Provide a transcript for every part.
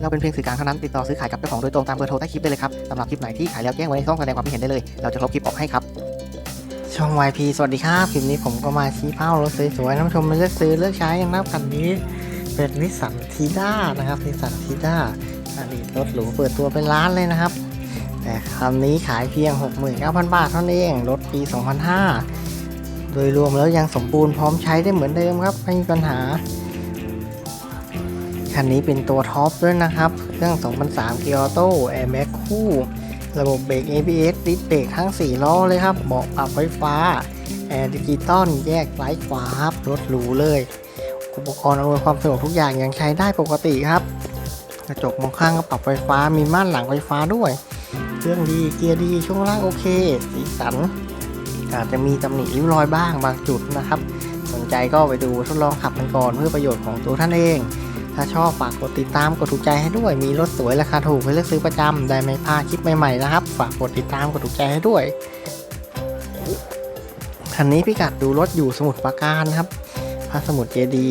เราเป็นเพียงสื่อกลางเท่านั้นติดต่อซื้อขายกับเจ้าของโดยตรงตามเบอร์โทรใต้คลิปได้เลยครับสำหรับคลิปไหนที่ขายแล้วแจ้งไว้ในช่องแสดงความคิดเห็นได้เลย เราจะลบคลิปออกให้ครับช่อง YP สวัสดีครับคลิปนี้ผมก็มาชี้เป้ารถสวยๆท่านผู้ชมมาเลือกซื้อเลือกใช้กันนะครับคันนี้เป็นนิสสันทีด้านะครับนิสสันทีด้าอดีตรถหรูเปิดตัวเป็นล้านเลยนะครับ แต่คันนี้ขายเพียง 69,000 บาทเท่านั้นเองรถปี 2005 โดยรวมแล้วยังสมบูรณ์พร้อมใช้ได้เหมือนเดิมครับไม่มีปัญหา คันนี้เป็นตัวท็อปด้วยนะครับ เครื่อง 2003 เกียร์ออโต้แอร์แบ็คคู่ ระบบเบรก ABS ดิสเบรกทั้ง 4 ล้อเลยครับเบาะปรับไฟฟ้า แอร์ดิจิตอลแยกซ้ายขวาครับรถหรูเลย อุปกรณ์อำนวยความสะดวกทุกอย่างยังใช้ได้ปกติครับ กระจกมองข้างก็ปรับไฟฟ้ามีม่านหลังไฟฟ้าด้วย เครื่องดีเกียร์ดีช่วงล่างโอเค สีสัน อาจจะมีตำหนิริ้วรอยบ้างบางจุดนะครับ สนใจก็ไปดูทดลองขับกันก่อนเพื่อประโยชน์ของตัวท่านเอง ถ้าชอบฝากกดติดตามกดถูกใจให้ด้วย มีรถสวยราคาถูกให้เลือกซื้อประจำได้ไม่พลาดคลิปใหม่ๆนะครับ ฝากกดติดตามกดถูกใจให้ด้วยคันนี้พิกัดดูรถอยู่สมุทรปราการครับพระสมุทรเจดี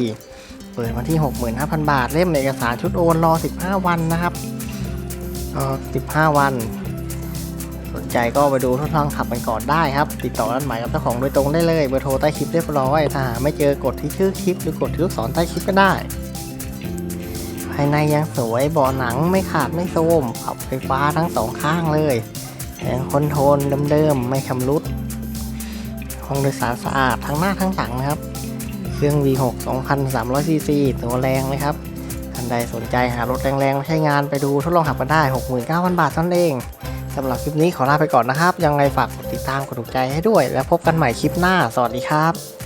เปิดมาที่ 65,000 บาท เล่มเอกสารชุดโอนรอ 15 วันนะครับรอ15 วัน สนใจก็ไปดูทดลองขับกันก่อนได้ครับ ติดต่อร้านหมายกับเจ้าของโดยตรงได้เลย เบอร์โทรใต้คลิปเรียบร้อย ถ้าหาไม่เจอกดที่ชื่อคลิป หรือกดที่ลูกศรใต้คลิปก็ได้ายในยังสวยเบาะหนังไม่ขาดไม่โทมปรับไฟฟ้าทั้งสองข้างเลยแผงคอนโทรลเดิมๆไม่ชำรุด ห้องโดยสารสะอาดทั้งหน้าทั้งหลังนะครับ เครื่อง V6 2,300ซีซีตัวแรงเลยครับท่านใดสนใจหารถแรงๆมาใช้งานไปดูทดลองขับกันได้ 69,000 บาทเท่านั้นเองสำหรับคลิปนี้ขอลาไปก่อนนะครับ ยังไงฝากกดติดตามกดถูกใจให้ด้วย แล้วพบกันใหม่คลิปหน้า สวัสดีครับ